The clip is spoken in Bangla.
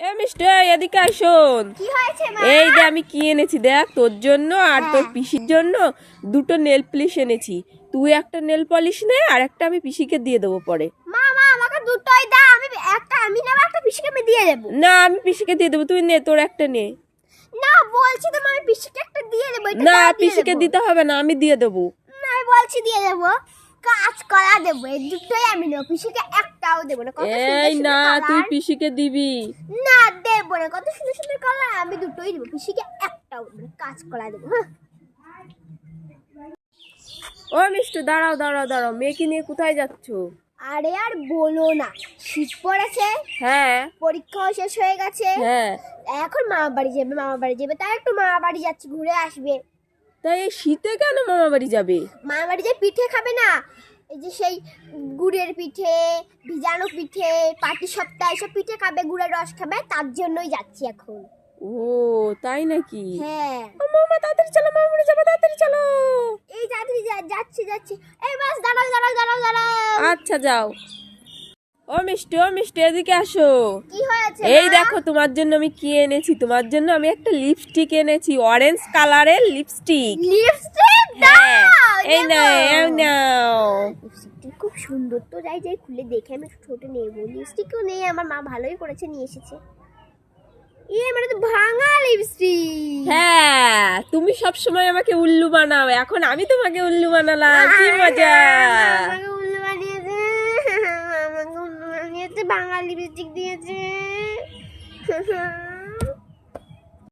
এ মিস্টার এদিকে আসুন। কি হয়েছে মা? এই যে আমি কি এনেছি দেখ তোর জন্য আর তোর পিসির জন্য দুটো নেল পলিশ এনেছি। তুই একটা নেল পলিশ নে আর একটা আমি পিসিকে দিয়ে দেবো পরে। মা মা আমাকে দুটোই দাও আমি একটা আমি নেব একটা পিসিকে আমি দিয়ে দেবো। না আমি পিসিকে দিয়ে দেবো তুই নে তোর একটা নে। না বলছি তো আমি পিসিকে একটা দিয়ে দেবো না পিসিকে দিতে হবে না আমি দিয়ে দেবো। না আমি বলছি দিয়ে দেবো কাজ করা দেবো এই দুটোই আমি নেব পিসিকে একটাও দেবো না। কত সুন্দর এই না তুই পিসিকে দিবি। না দেবো না। কত সুন্দর সুন্দর কালার আমি দুটোই দেবো। পিসিকে একটাও দেবো না কাজ করা দেবো হ্যাঁ। ও মিষ্টু দাঁড়াও দাঁড়াও দাঁড়াও। মেয়েকে নিয়ে কোথায় যাচ্ছ? আরে আর বলো না। শীত পড়েছে হ্যাঁ। পরীক্ষাও শেষ হয়ে গেছে। হ্যাঁ। এখন মামা বাড়ি যাবে মামা বাড়ি যাবে। তাই একটু মামা বাড়ি যাচ্ছে ঘুরে আসবে। তাই শীতে কেন মামা বাড়ি যাবে? মামা বাড়ি যে পিঠে খাবে না এই যে সেই গুড়ের পিঠে ভিজানো পিঠে পাটি সপ্তাহ এসব পিঠে খাবে গুড়ের রস খাবে তার জন্যই যাচ্ছি এখন। ও তাই নাকি? হ্যাঁ। মামা তাড়াতাড়ি চলো মামা যাব তাড়াতাড়ি চলো। এই তাড়াতাড়ি যাচ্ছি যাচ্ছি। এই বাস দাঁড়াও দাঁড়াও দাঁড়াও দাঁড়াও। আচ্ছা যাও। ও মিষ্টি ও মিষ্টি এদিকে আসো। কি হয়েছে এই দেখো তোমার জন্য আমি কি এনেছি? তোমার জন্য আমি একটা লিপস্টিক এনেছি অরেঞ্জ কালারের লিপস্টিক লিপস্টিক হ্যাঁ দাও এই নাও নাও। লিপস্টিকটা খুব সুন্দর তো যাই যাই খুলে দেখে আমি ছোট নেব লিপস্টিকও নেই আমার মা ভালোই করেছে নিয়ে এসেছে। ইয়ে মানে তো ভাঙা লিপস্টিক হ্যাঁ তুমি সব সময় আমাকে উল্লু বানাও এখন আমি তোমাকে উল্লু বানালাম কি মজা। উল্লু লিপস্টিক দিয়েছে।